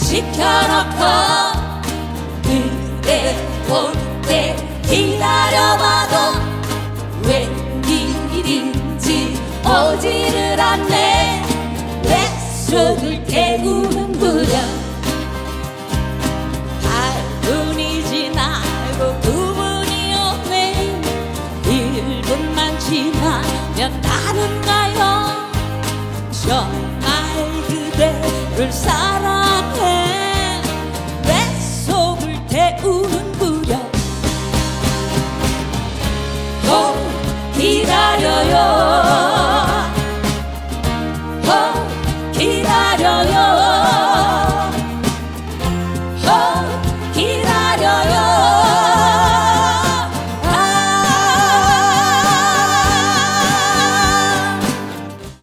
지켜놓고 그대 올 때 기다려봐도 웬일인지 오지를 않네. 내 속을 깨우는구려? 팔분이 지나고 구분이 오네. 1분만 지나면 다른가요 널 사랑해. 왜 속을 태우는구려. 더 기다려요. 더 기다려요. 더